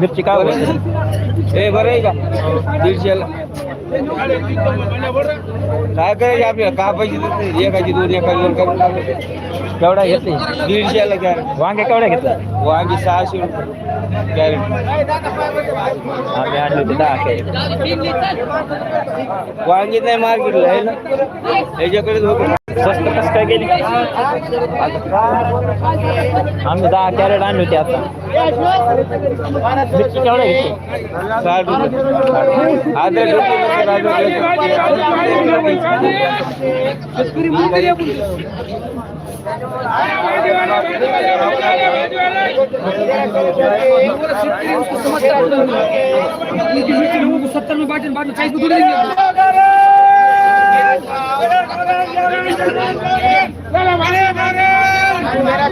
मिरची काय बोलते हे बरं आहे का? दीडशेला काय करायचे आपल्याला? का पैसे एकाची दोन एका दोन करून केवढा घेतली? दीडशेला घ्या वांगे केवढ्या घेतला? वांगी सहाशे रुपये. कॅरेट. आम्ही आणले होते दहा कॅरेट. वांगी नाही मार्केटला आहे ना. याच्याकडेच होतं स्वस्त कसं काय गेली आम्ही दहा कॅरेट आता. मिरची साठ रुपये अद्रक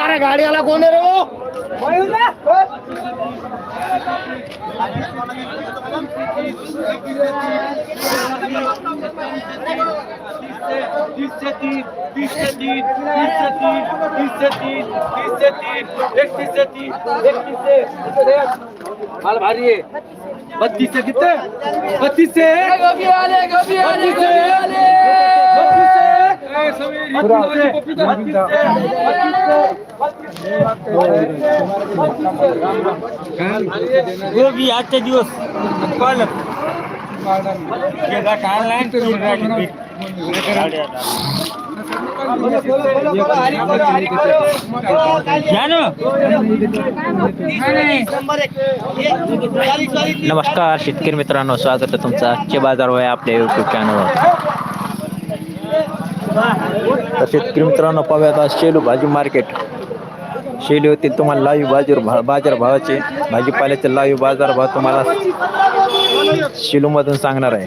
अरे गाडीवाला कोण आहे रे हो? माल भारी आहे बत्तीस से कितने? बत्तीस से बत्तीस से गोबी आजचे दिवस। पालक घ्या ना नमस्कार शेतकरी मित्रांनो स्वागत आहे तुमचं आजचे बाजार वय आपल्या युट्यूब चॅनलवर तर शेतकरी मित्रांनो पाहूयात आज शेलू भाजी मार्केट शेली होतील तुम्हाला लाईव्ह बाजार भा बाजार भावाचे भाजीपाल्याचे लाईव्ह बाजार भाव तुम्हाला शेलूमधून सांगणार आहे.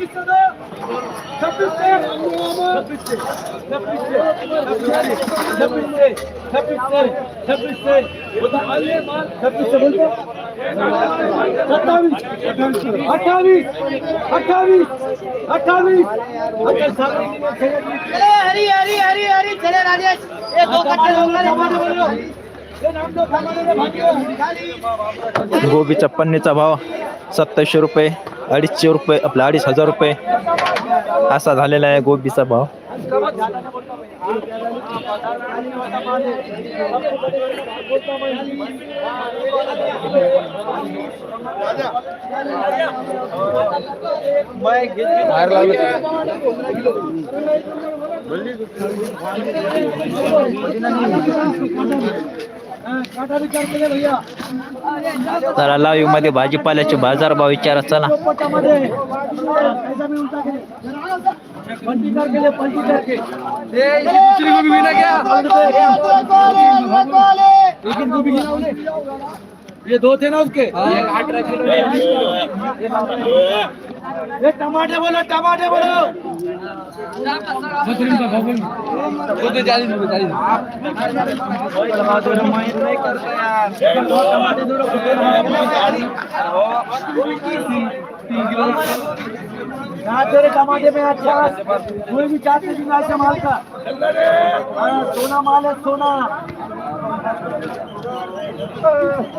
दो कट्टे गोबीचा पन्नीचा भाव सत्तावीसशे रुपये अडीचशे रुपये आपला अडीच हज़ार रुपये. असा झालेला आहे गोबीचा भाव. तर लाईव्ह मध्ये भाजीपाल्याचे बाज़ार भाव विचारा चला ये दो थे ना उसके ये टमाटे बोलो टमाटे बोलो। वो तो चालीस रुपये चालीस। तेरे टमाटे में अच्छा कोई भी चाहते भी ना अच्छा माल का। हाँ, सोना माल है सोना।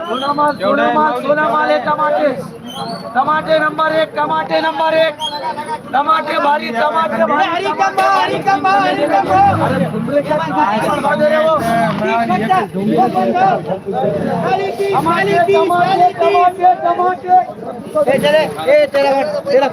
सोना माल सोना माल सोना माल है टमाटे। टमाटे नंबर एक टमाटे नंबर एक। टमाटे भारी टमाटे भारी। भारी भारी टमाटे टमाटे टमाटे। तेरा तेरा